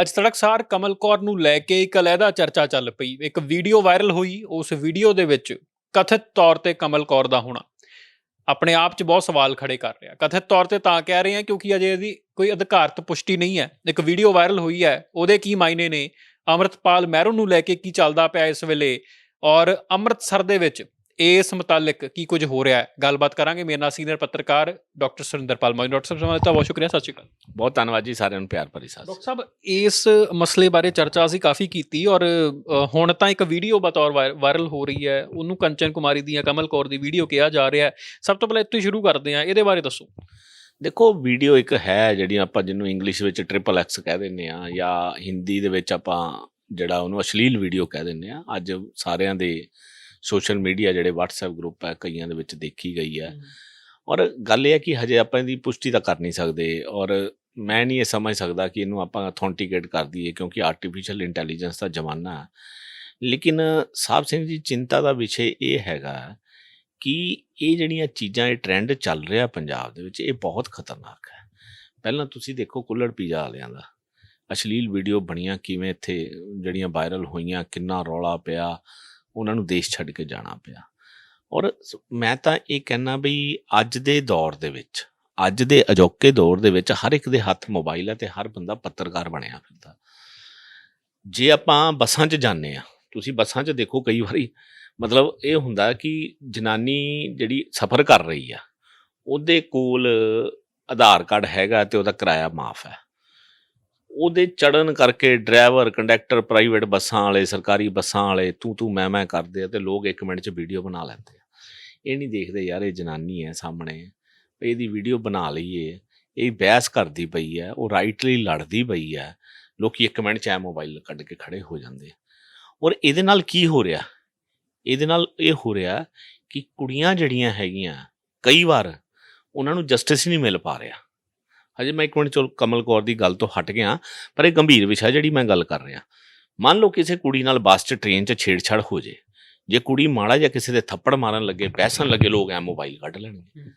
ਅੱਜ ਤੜਕਸਾਰ ਕਮਲ ਕੌਰ ਨੂੰ ਲੈ ਕੇ ਇੱਕ ਅਲੱਗਾ ਚਰਚਾ ਚੱਲ ਪਈ। ਇੱਕ ਵੀਡੀਓ ਵਾਇਰਲ ਹੋਈ, ਉਸ ਵੀਡੀਓ ਦੇ ਵਿੱਚ ਕਥਿਤ ਤੌਰ ਤੇ ਕਮਲ ਕੌਰ ਦਾ ਹੋਣਾ। ਆਪਣੇ ਆਪ 'ਚ ਬਹੁਤ ਸਵਾਲ ਖੜੇ ਕਰ ਰਿਹਾ। ਕਥਿਤ ਤੌਰ ਤੇ ਤਾਂ ਕਹਿ ਰਹੇ ਹਾਂ ਕਿਉਂਕਿ ਅਜੇ ਇਹਦੀ ਕੋਈ ਅਧਿਕਾਰਤ ਪੁਸ਼ਟੀ ਨਹੀਂ ਹੈ। ਇੱਕ ਵੀਡੀਓ ਵਾਇਰਲ ਹੋਈ ਹੈ, ਉਹਦੇ ਕੀ ਮਾਇਨੇ ਨੇ? ਅਮਰਤਪਾਲ ਮਹਿਰੂ ਨੂੰ ਲੈ ਕੇ ਕੀ ਚੱਲਦਾ ਪਿਆ ਇਸ ਵੇਲੇ? ਔਰ ਅੰਮ੍ਰਿਤਸਰ ਦੇ ਵਿੱਚ ਇਸ ਮੁਤਾਲਿਕ ਕੀ ਕੁਝ ਹੋ ਰਿਹਾ ਹੈ? ਗੱਲਬਾਤ ਕਰਾਂਗੇ। ਮੇਰੇ ਨਾਲ ਸੀਨੀਅਰ ਪੱਤਰਕਾਰ ਡਾਕਟਰ ਸੁਰਿੰਦਰਪਾਲ ਮੌਜੂਦ ਡਾਕਟਰ ਸਾਹਿਬ ਦਾ ਬਹੁਤ ਸ਼ੁਕਰੀਆ। ਸਤਿ ਸ਼੍ਰੀ ਅਕਾਲ। ਬਹੁਤ ਧੰਨਵਾਦ ਜੀ ਸਾਰਿਆਂ ਨੂੰ ਪਿਆਰ ਭਰੀ ਸਤਿ ਡਾਕਟਰ ਸਾਹਿਬ ਇਸ ਮਸਲੇ ਬਾਰੇ ਚਰਚਾ ਅਸੀਂ ਕਾਫੀ ਕੀਤੀ ਔਰ ਹੁਣ ਤਾਂ ਇੱਕ ਵੀਡੀਓ ਬਤੌਰ ਵਾਇ- ਵਾਇਰਲ ਹੋ ਰਹੀ ਹੈ। ਉਹਨੂੰ ਕੰਚਨ ਕੁਮਾਰੀ ਦੀ ਜਾਂ ਕਮਲ ਕੌਰ ਦੀ ਵੀਡੀਓ ਕਿਹਾ ਜਾ ਰਿਹਾ ਹੈ। ਸਭ ਤੋਂ ਪਹਿਲਾਂ ਇੱਥੋਂ ਹੀ ਸ਼ੁਰੂ ਕਰਦੇ ਹਾਂ। ਇਹਦੇ ਬਾਰੇ ਦੱਸੋ। ਦੇਖੋ ਵੀਡੀਓ ਇੱਕ ਹੈ ਜਿਹੜੀ ਆਪਾਂ ਜਿਹਨੂੰ ਇੰਗਲਿਸ਼ ਵਿੱਚ ਟ੍ਰਿਪਲ ਐਕਸ ਕਹਿ ਦਿੰਦੇ ਆ ਜਾਂ ਹਿੰਦੀ ਦੇ ਵਿੱਚ ਆਪਾਂ ਜਿਹੜਾ ਉਹਨੂੰ ਅਸ਼ਲੀਲ ਵੀਡੀਓ ਕਹਿ ਦਿੰਦੇ ਆ ਅੱਜ ਸਾਰਿਆਂ ਦੇ ਸੋਸ਼ਲ ਮੀਡੀਆ ਜਿਹੜੇ WhatsApp ਗਰੁੱਪ ਹੈ ਕਈਆਂ ਦੇ ਵਿੱਚ ਦੇਖੀ ਗਈ ਹੈ। ਔਰ ਗੱਲ ਇਹ ਹੈ ਕਿ ਹਜੇ ਆਪਾਂ ਇਹਦੀ ਪੁਸ਼ਟੀ ਤਾਂ ਕਰ ਨਹੀਂ ਸਕਦੇ ਔਰ ਮੈਂ ਨਹੀਂ ਇਹ ਸਮਝ ਸਕਦਾ ਕਿ ਇਹਨੂੰ ਆਪਾਂ ਅਥੈਂਟੀਕੇਟ ਕਰ ਦਈਏ ਕਿਉਂਕਿ ਆਰਟੀਫੀਸ਼ੀਅਲ ਇੰਟੈਲੀਜੈਂਸ ਦਾ ਜ਼ਮਾਨਾ ਹੈ ਲੇਕਿਨ ਸਾਹਿਬ ਸਿੰਘ ਜੀ ਚਿੰਤਾ ਦਾ ਵਿਸ਼ੇ ਇਹ ਹੈਗਾ ਕਿ ਇਹ ਜਿਹੜੀਆਂ ਚੀਜ਼ਾਂ ਇਹ ਟ੍ਰੈਂਡ ਚੱਲ ਰਿਹਾ ਪੰਜਾਬ ਦੇ ਵਿੱਚ ਇਹ ਬਹੁਤ ਖਤਰਨਾਕ ਹੈ। ਪਹਿਲਾਂ ਤੁਸੀਂ ਦੇਖੋ ਕੁੱਲੜ ਪੀਜ਼ਾ ਵਾਲਿਆਂ ਦਾ। ਅਸ਼ਲੀਲ ਵੀਡੀਓ ਬਣੀਆਂ ਕਿਵੇਂ ਇੱਥੇ ਜਿਹੜੀਆਂ ਵਾਇਰਲ ਹੋਈਆਂ ਕਿੰਨਾ ਰੌਲਾ ਪਿਆ। ਉਹਨਾਂ ਨੂੰ ਦੇਸ਼ ਛੱਡ ਕੇ ਜਾਣਾ ਪਿਆ। ਔਰ ਮੈਂ ਤਾਂ ਇਹ ਕਹਿਣਾ ਵੀ ਅੱਜ ਦੇ ਦੌਰ ਦੇ ਵਿੱਚ, ਅੱਜ ਦੇ ਅਜੋਕੇ ਦੌਰ ਦੇ ਵਿੱਚ ਹਰ ਇੱਕ ਦੇ ਹੱਥ ਮੋਬਾਈਲ ਹੈ ਤੇ ਹਰ ਬੰਦਾ ਪੱਤਰਕਾਰ ਬਣਿਆ ਫਿਰਦਾ। ਜੇ ਆਪਾਂ ਬੱਸਾਂ 'ਚ ਜਾਂਦੇ ਆ ਤੁਸੀਂ ਬੱਸਾਂ 'ਚ ਦੇਖੋ ਕਈ ਵਾਰੀ, ਮਤਲਬ ਇਹ ਹੁੰਦਾ ਕਿ ਜਨਾਨੀ ਜਿਹੜੀ ਸਫ਼ਰ ਕਰ ਰਹੀ ਆ, ਉਹਦੇ ਕੋਲ ਆਧਾਰ ਕਾਰਡ ਹੈਗਾ ਤੇ ਉਹਦਾ ਕਿਰਾਇਆ ਮਾਫ ਹੈ। ਉਹਦੇ ਚੜਨ ਕਰਕੇ ਡਰਾਈਵਰ, ਕੰਡਕਟਰ, ਪ੍ਰਾਈਵੇਟ ਬੱਸਾਂ ਵਾਲੇ, ਸਰਕਾਰੀ ਬੱਸਾਂ ਵਾਲੇ, ਤੂੰ ਤੂੰ ਮੈਂ ਮੈਂ ਕਰਦੇ ਆ ਤੇ ਲੋਕ 1 ਮਿੰਟ 'ਚ ਵੀਡੀਓ ਬਣਾ ਲੈਂਦੇ ਆ। ਇਹ ਨਹੀਂ ਦੇਖਦੇ ਯਾਰ ਇਹ ਜਨਾਨੀ ਹੈ ਸਾਹਮਣੇ, ਵੀ ਇਹਦੀ ਵੀਡੀਓ ਬਣਾ ਲਈਏ ਇਹ ਬਹਿਸ ਕਰਦੀ ਪਈ ਹੈ, ਉਹ ਰਾਈਟਲੀ ਲੜਦੀ ਪਈ ਹੈ, ਲੋਕੀ 1 ਮਿੰਟ 'ਚ ਐ ਮੋਬਾਈਲ ਕੱਢ ਕੇ ਖੜੇ ਹੋ ਜਾਂਦੇ ਔਰ ਇਹਦੇ ਨਾਲ ਕੀ ਹੋ ਰਿਹਾ? ਇਹਦੇ ਨਾਲ ਇਹ ਹੋ ਰਿਹਾ ਕਿ ਕੁੜੀਆਂ ਜਿਹੜੀਆਂ ਹੈਗੀਆਂ, ਕਈ ਵਾਰ ਉਹਨਾਂ ਨੂੰ ਜਸਟਿਸ ਨਹੀਂ ਮਿਲ ਪਾ ਰਿਹਾ। ਹਜੇ ਮੈਂ ਇੱਕ ਮਿੰਟ ਚਲ ਕਮਲ ਕੌਰ ਦੀ ਗੱਲ ਤੋਂ ਹਟ ਗਿਆ ਪਰ ਇਹ ਗੰਭੀਰ ਵਿਸ਼ਾ ਜਿਹੜੀ ਮੈਂ ਗੱਲ ਕਰ ਰਿਹਾ। ਮੰਨ ਲਓ ਕਿਸੇ ਕੁੜੀ ਨਾਲ ਬੱਸ 'ਚ ਟ੍ਰੇਨ 'ਚ ਛੇੜਛਾੜ ਹੋ ਜੇ ਜੇ ਕੁੜੀ ਮਾੜਾ ਜਾਂ ਕਿਸੇ ਦੇ ਥੱਪੜ ਮਾਰਨ ਲੱਗੇ ਬਹਿਸਣ ਲੱਗੇ ਲੋਕ ਐ ਮੋਬਾਈਲ ਕੱਢ ਲੈਣਗੇ।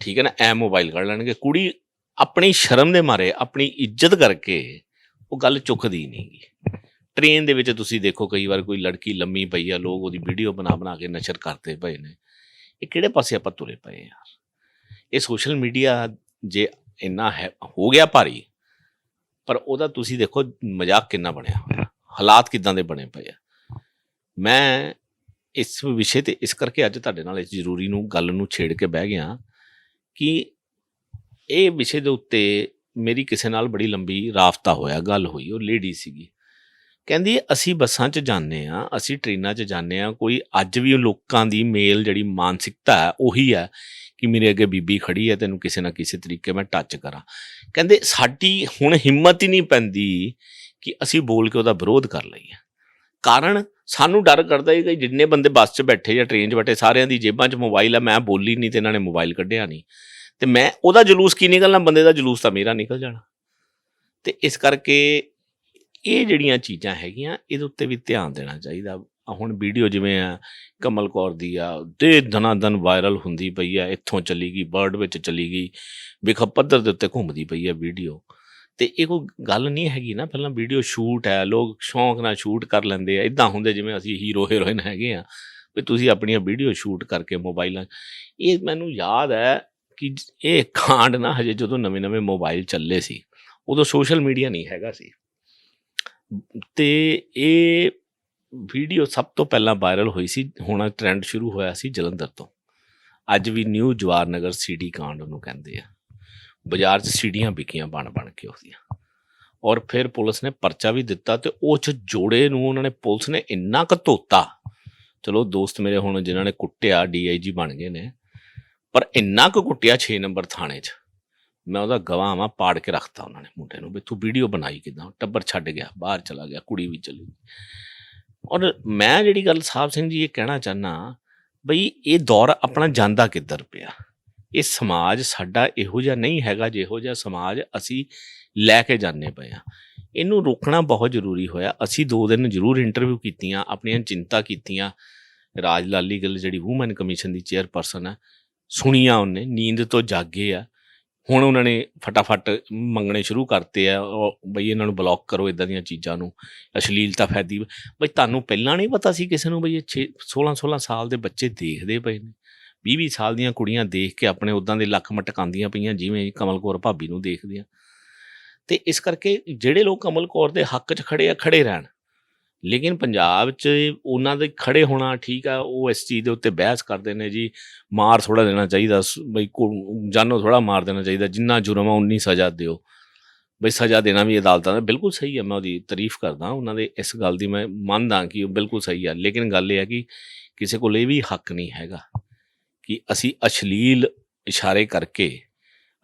ਠੀਕ ਹੈ ਨਾ? ਐ ਮੋਬਾਈਲ ਕੱਢ ਲੈਣਗੇ। ਕੁੜੀ ਆਪਣੀ ਸ਼ਰਮ ਦੇ ਮਾਰੇ ਆਪਣੀ ਇੱਜ਼ਤ ਕਰਕੇ ਉਹ ਗੱਲ ਚੁੱਕਦੀ ਨਹੀਂਗੀ ਟ੍ਰੇਨ ਦੇ ਵਿੱਚ ਤੁਸੀਂ ਦੇਖੋ ਕਈ ਵਾਰ ਕੋਈ ਲੜਕੀ ਲੰਮੀ ਪਈ ਆ ਲੋਕ ਉਹਦੀ ਵੀਡੀਓ ਬਣਾ ਬਣਾ ਕੇ ਨਸ਼ਰ ਕਰਦੇ ਪਏ ਨੇ। ਇਹ ਕਿਹੜੇ ਪਾਸੇ ਆਪਾਂ ਤੁਰੇ ਪਏ ਆ ਯਾਰ? ਇਹ ਸੋਸ਼ਲ ਮੀਡੀਆ ਜੇ ਇੰਨਾ ਹੈ, ਹੋ ਗਿਆ ਭਾਰੀ, ਪਰ ਉਹਦਾ ਤੁਸੀਂ ਦੇਖੋ ਮਜ਼ਾਕ ਕਿੰਨਾ ਬਣਿਆ। ਹੋਇਆ ਹਾਲਾਤ ਕਿਦਾਂ ਦੇ ਬਣੇ ਪਏ ਆ। ਮੈਂ ਇਸ ਵਿਸ਼ੇ ਤੇ, ਇਸ ਕਰਕੇ ਅੱਜ ਤੁਹਾਡੇ ਨਾਲ ਇਸ ਜ਼ਰੂਰੀ ਨੂੰ, ਗੱਲ ਨੂੰ ਛੇੜ ਕੇ ਬਹਿ ਗਿਆ ਕਿ ਇਹ ਵਿਸ਼ੇ ਦੇ ਉੱਤੇ ਮੇਰੀ ਕਿਸੇ ਨਾਲ ਬੜੀ ਲੰਬੀ ਰਾਫਤਾ ਹੋਇਆ, ਗੱਲ ਹੋਈ, ਉਹ ਲੇਡੀ ਸੀਗੀ। ਕਹਿੰਦੀ ਅਸੀਂ ਬੱਸਾਂ 'ਚ ਜਾਂਦੇ ਆ ਅਸੀਂ ਟ੍ਰੇਨਾਂ 'ਚ ਜਾਂਦੇ ਆ ਕੋਈ ਅੱਜ ਵੀ ਲੋਕਾਂ ਦੀ ਮੇਲ ਜਿਹੜੀ ਮਾਨਸਿਕਤਾ ਹੈ, ਉਹੀ ਹੈ ਕਿ ਮੇਰੇ ਅੱਗੇ ਬੀਬੀ ਖੜੀ ਹੈ, ਤੈਨੂੰ ਕਿਸੇ ਨਾ ਕਿਸੇ ਤਰੀਕੇ ਮੈਂ ਟੱਚ ਕਰਾਂ। ਕਹਿੰਦੇ ਸਾਡੀ ਹੁਣ ਹਿੰਮਤ ਹੀ ਨਹੀਂ ਪੈਂਦੀ ਕਿ ਅਸੀਂ ਬੋਲ ਕੇ ਉਹਦਾ ਵਿਰੋਧ ਕਰ ਲਈਏ। ਕਾਰਨ ਸਾਨੂੰ ਡਰ ਕਰਦਾ ਹੈ ਕਿ ਜਿੰਨੇ ਬੰਦੇ ਬੱਸ 'ਚ ਬੈਠੇ ਜਾਂ ਟ੍ਰੇਨ 'ਚ ਬੈਠੇ, ਸਾਰਿਆਂ ਦੀ ਜੇਬਾਂ 'ਚ ਮੋਬਾਈਲ ਹੈ ਮੈਂ ਬੋਲੀ ਨਹੀਂ ਤੇ ਇਹਨਾਂ ਨੇ ਮੋਬਾਈਲ ਕੱਢਿਆ ਨਹੀਂ। ਤੇ ਮੈਂ ਉਹਦਾ ਜਲੂਸ ਕੀ ਨਿਕਲਣਾ ਬੰਦੇ ਦਾ ਜਲੂਸ ਤਾਂ ਮੇਰਾ ਨਿਕਲ ਜਾਣਾ। ਤੇ ਇਸ ਕਰਕੇ ਇਹ ਜਿਹੜੀਆਂ ਚੀਜ਼ਾਂ ਹੈਗੀਆਂ, ਇਹਦੇ ਉੱਤੇ ਵੀ ਧਿਆਨ ਦੇਣਾ ਚਾਹੀਦਾ। ਹੁਣ ਵੀਡੀਓ ਜਿਵੇਂ ਆ, ਕਮਲ ਕੌਰ ਦੀ ਆ, ਦੇ ਦਨਾ ਦਨ ਵਾਇਰਲ ਹੁੰਦੀ ਪਈ ਆ, ਇੱਥੋਂ ਚਲੀ ਗਈ ਬਰਡ ਵਿੱਚ ਚਲੀ ਗਈ, ਵਿਖ ਪੱਧਰ ਦੇ ਉੱਤੇ ਘੁੰਮਦੀ ਪਈ ਆ ਵੀਡੀਓ ਤੇ ਇਹ ਕੋਈ ਗੱਲ ਨਹੀਂ ਹੈਗੀ ਨਾ, ਪਹਿਲਾਂ ਵੀਡੀਓ ਸ਼ੂਟ ਹੈ, ਲੋਕ ਸ਼ੌਂਕ ਨਾਲ ਸ਼ੂਟ ਕਰ ਲੈਂਦੇ ਆ। ਇਦਾਂ ਹੁੰਦੇ ਜਿਵੇਂ ਅਸੀਂ ਹੀਰੋ ਹੀਰੋਇਨ ਹੈਗੇ ਆ, ਵੀ ਤੁਸੀਂ ਆਪਣੀਆਂ ਵੀਡੀਓ ਸ਼ੂਟ ਕਰਕੇ ਮੋਬਾਈਲਾਂ ਇਹ ਮੈਨੂੰ ਯਾਦ ਹੈ ਕਿ ਇਹ ਕਾਂਡ ਨਾ ਹਜੇ ਜਦੋਂ ਨਵੇਂ-ਨਵੇਂ ਮੋਬਾਈਲ ਚੱਲੇ ਸੀ, ਉਦੋਂ ਸੋਸ਼ਲ ਮੀਡੀਆ ਨਹੀਂ ਹੈਗਾ ਸੀ। ਤੇ ਇਹ ਵੀਡੀਓ ਸਭ ਤੋਂ ਪਹਿਲਾਂ ਵਾਇਰਲ ਹੋਈ ਸੀ, ਹੁਣ ਟ੍ਰੈਂਡ ਸ਼ੁਰੂ ਹੋਇਆ ਸੀ ਜਲੰਧਰ ਤੋਂ। ਅੱਜ ਵੀ ਨਿਊ ਜਵਾਰ ਨਗਰ ਸੀਡੀ ਕਾਂਡ ਨੂੰ ਕਹਿੰਦੇ ਆ। ਬਾਜ਼ਾਰ 'ਚ ਸੀੜੀਆਂ ਵਿਕੀਆਂ ਬਣ ਬਣ ਕੇ ਉਹਦੀਆਂ। ਔਰ ਫਿਰ ਪੁਲਿਸ ਨੇ ਪਰਚਾ ਵੀ ਦਿੱਤਾ ਤੇ ਉਹ ਚ ਜੋੜੇ ਨੂੰ ਉਹਨਾਂ ਨੇ, ਪੁਲਿਸ ਨੇ ਇੰਨਾ ਕੁ ਧੋਤਾ। ਚਲੋ ਦੋਸਤ ਮੇਰੇ ਹੁਣ ਜਿਨ੍ਹਾਂ ਨੇ ਕੁੱਟਿਆ ਡੀਆਈਜੀ ਬਣ ਗਏ ਨੇ, ਪਰ ਇੰਨਾ ਕੁ ਕੁੱਟਿਆ 6 ਨੰਬਰ ਥਾਣੇ 'ਚ। ਮੈਂ ਉਹਦਾ ਗਵਾਹ ਵਾਂ ਪਾੜ ਕੇ ਰੱਖਤਾ ਉਹਨਾਂ ਨੇ ਮੁੰਡੇ ਨੂੰ ਵੀ ਤੂੰ ਵੀਡੀਓ ਬਣਾਈ ਕਿਦਾਂ? ਟੱਬਰ ਛੱਡ ਗਿਆ, ਬਾਹਰ ਚਲਾ ਗਿਆ, ਕੁੜੀ ਵੀ ਚਲੀ ਗਈ। ਔਰ ਮੈਂ ਜਿਹੜੀ ਗੱਲ ਸਾਹਿਬ ਸਿੰਘ ਜੀ ਇਹ ਕਹਿਣਾ ਚਾਹਨਾ ਬਈ ਇਹ ਦੌਰ ਆਪਣਾ ਜਾਂਦਾ ਕਿੱਧਰ ਪਿਆ? ਇਹ ਸਮਾਜ ਸਾਡਾ ਇਹੋ ਜਿਹਾ ਨਹੀਂ ਹੈਗਾ ਜਿਹੋ ਜਿਹਾ ਸਮਾਜ ਅਸੀਂ ਲੈ ਕੇ ਜਾਂਦੇ ਪਏ ਆ ਇਹਨੂੰ ਰੋਕਣਾ ਬਹੁਤ ਜ਼ਰੂਰੀ ਹੋਇਆ। ਅਸੀਂ ਦੋ ਦਿਨ ਜ਼ਰੂਰ ਇੰਟਰਵਿਊ ਕੀਤੀਆਂ, ਆਪਣੀਆਂ ਚਿੰਤਾ ਕੀਤੀਆਂ। ਰਾਜ ਲਾਲੀ ਗੱਲ ਜਿਹੜੀ ਔਮਨ ਕਮਿਸ਼ਨ ਦੀ ਚੇਅਰਪਰਸਨ ਹੈ, ਸੁਣੀਆਂ ਉਹਨੇ, ਨੀਂਦ ਤੋਂ ਜਾਗੇ ਆ। ਹੁਣ ਉਹਨਾਂ ਨੇ ਫਟਾਫਟ ਮੰਗਣੇ ਸ਼ੁਰੂ ਕਰਤੇ ਆ ਬਈ ਇਹਨਾਂ ਨੂੰ ਬਲੌਕ ਕਰੋ ਇਦਾਂ ਦੀਆਂ ਚੀਜ਼ਾਂ ਨੂੰ, ਅਸ਼ਲੀਲਤਾ ਫੈਦੀ। ਬਈ ਤੁਹਾਨੂੰ ਪਹਿਲਾਂ ਨਹੀਂ ਪਤਾ ਸੀ ਕਿਸੇ ਨੂੰ ਬਈ ਇਹ 16 16 ਸਾਲ ਦੇ ਬੱਚੇ ਦੇਖਦੇ ਪਏ ਨੇ। 20 20 ਸਾਲ ਦੀਆਂ ਕੁੜੀਆਂ ਦੇਖ ਕੇ ਆਪਣੇ ਉਦਾਂ ਦੇ ਲੱਖ ਮਟਕਾਉਂਦੀਆਂ ਪਈਆਂ, ਜਿਵੇਂ ਕਮਲ ਕੌਰ ਭਾਬੀ ਨੂੰ ਦੇਖਦੀਆਂ ਤੇ ਇਸ ਕਰਕੇ ਜਿਹੜੇ ਲੋਕ ਕਮਲ ਕੌਰ ਦੇ ਹੱਕ 'ਚ ਖੜੇ ਆ, ਖੜੇ ਰਹਿਣ। ਲੇਕਿਨ ਪੰਜਾਬ 'ਚ ਉਹਨਾਂ ਦੇ ਖੜੇ ਹੋਣਾ ਠੀਕ ਆ, ਉਹ ਇਸ ਚੀਜ਼ ਦੇ ਉੱਤੇ ਬਹਿਸ ਕਰਦੇ ਨੇ ਜੀ, ਮਾਰ ਥੋੜਾ ਦੇਣਾ ਚਾਹੀਦਾ, ਸ- ਬਈ ਕੋ- ਜਾਨੋਂ ਥੋੜਾ ਮਾਰ ਦੇਣਾ ਚਾਹੀਦਾ, ਜਿੰਨਾ ਜੁਰਮ ਆ ਉਨੀ ਸਜ਼ਾ ਦਿਓ। ਬਈ ਸਜ਼ਾ ਦੇਣਾ ਵੀ ਅਦਾਲਤਾਂ ਦਾ ਬਿਲਕੁਲ ਸਹੀ ਹੈ ਮੈਂ ਉਹਦੀ ਤਾਰੀਫ ਕਰਦਾ ਉਹਨਾਂ ਦੇ ਇਸ ਗੱਲ ਦੀ, ਮੈਂ ਮੰਨਦਾ ਕਿ ਉਹ ਬਿਲਕੁਲ ਸਹੀ ਆ, ਲੇਕਿਨ ਗੱਲ ਇਹ ਹੈ ਕਿ ਕਿਸੇ ਕੋਲ ਇਹ ਵੀ ਹੱਕ ਨਹੀਂ ਹੈਗਾ ਕਿ ਅਸੀਂ ਅਸ਼ਲੀਲ ਇਸ਼ਾਰੇ ਕਰਕੇ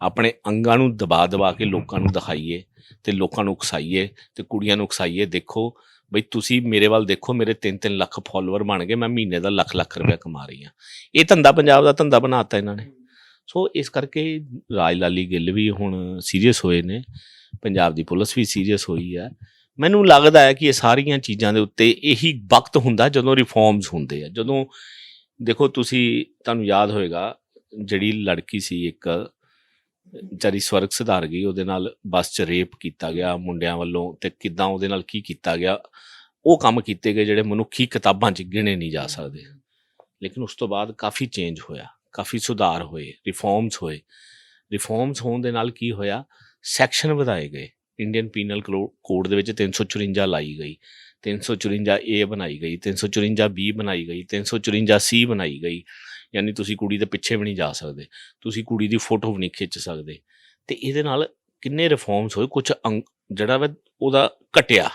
ਆਪਣੇ ਅੰਗਾਂ ਨੂੰ ਦਬਾ ਦਬਾ ਕੇ ਲੋਕਾਂ ਨੂੰ ਦਿਖਾਈਏ ਤੇ ਲੋਕਾਂ ਨੂੰ ਉਕਸਾਈਏ ਤੇ ਕੁੜੀਆਂ ਨੂੰ ਉਕਸਾਈਏ, ਦੇਖੋ ਬਈ ਤੁਸੀਂ ਮੇਰੇ ਵੱਲ ਦੇਖੋ ਮੇਰੇ 3-3 ਲੱਖ ਫਾਲੋਅਰ ਬਣ ਗਏ ਮੈਂ ਮਹੀਨੇ ਦਾ ਲੱਖ ਲੱਖ ਰੁਪਏ ਕਮਾ ਰਹੀ ਹਾਂ। ਇਹ ਧੰਦਾ ਪੰਜਾਬ ਦਾ ਧੰਦਾ ਬਣਾਤਾ ਇਹਨਾਂ ਨੇ। ਸੋ ਇਸ ਕਰਕੇ ਰਾਜ ਲਾਲੀ ਗਿੱਲ ਵੀ ਹੁਣ ਸੀਰੀਅਸ ਹੋਏ ਨੇ ਪੰਜਾਬ ਦੀ ਪੁਲਿਸ ਵੀ ਸੀਰੀਅਸ ਹੋਈ ਹੈ। ਮੈਨੂੰ ਲੱਗਦਾ ਹੈ ਕਿ ਇਹ ਸਾਰੀਆਂ ਚੀਜ਼ਾਂ ਦੇ ਉੱਤੇ ਇਹੀ ਵਕਤ ਹੁੰਦਾ ਜਦੋਂ ਰਿਫਾਰਮਸ ਹੁੰਦੇ ਆ। ਜਦੋਂ ਦੇਖੋ ਤੁਸੀਂ ਤੁਹਾਨੂੰ ਯਾਦ ਹੋਏਗਾ ਜਿਹੜੀ ਲੜਕੀ ਸੀ ਇੱਕ ਵਿਚਾਰੀ ਸਵਰਗ ਸੁਧਾਰ ਗਈ, ਉਹਦੇ ਨਾਲ ਬੱਸ 'ਚ ਰੇਪ ਕੀਤਾ ਗਿਆ ਮੁੰਡਿਆਂ ਵੱਲੋਂ ਤੇ ਕਿਦਾਂ ਉਹਦੇ ਨਾਲ ਕੀ ਕੀਤਾ ਗਿਆ, ਉਹ ਕੰਮ ਕੀਤੇ ਗਏ ਜਿਹੜੇ ਮਨੁੱਖੀ ਕਿਤਾਬਾਂ 'ਚ ਗਿਣੇ ਨਹੀਂ ਜਾ ਸਕਦੇ। ਲੇਕਿਨ ਉਸ ਤੋਂ ਬਾਅਦ ਕਾਫੀ ਚੇਂਜ ਹੋਇਆ, ਕਾਫੀ ਸੁਧਾਰ ਹੋਏ ਰਿਫਾਰਮਸ ਹੋਏ। ਰਿਫਾਰਮਸ ਹੋਣ ਦੇ ਨਾਲ ਕੀ ਹੋਇਆ ਸੈਕਸ਼ਨ ਵਧਾਏ ਗਏ। ਇੰਡੀਅਨ ਪੀਨਲ ਕੋਡ ਦੇ ਵਿੱਚ 354 ਲਾਈ ਗਈ 354 ਏ ਬਣਾਈ ਗਈ 354 ਬੀ ਬਣਾਈ ਗਈ 354 ਸੀ ਬਣਾਈ ਗਈ। ਯਾਨੀ ਤੁਸੀਂ ਕੁੜੀ ਦੇ ਪਿੱਛੇ ਵੀ ਨਹੀਂ ਜਾ ਸਕਦੇ ਤੁਸੀਂ ਕੁੜੀ ਦੀ ਫੋਟੋ ਵੀ ਨਹੀਂ ਖਿੱਚ ਸਕਦੇ। ਤੇ ਇਹਦੇ ਨਾਲ ਕਿੰਨੇ ਰਿਫਾਰਮਸ ਹੋਏ ਕੁਝ ਜਿਹੜਾ ਵਾ ਉਹਦਾ ਘਟਿਆ।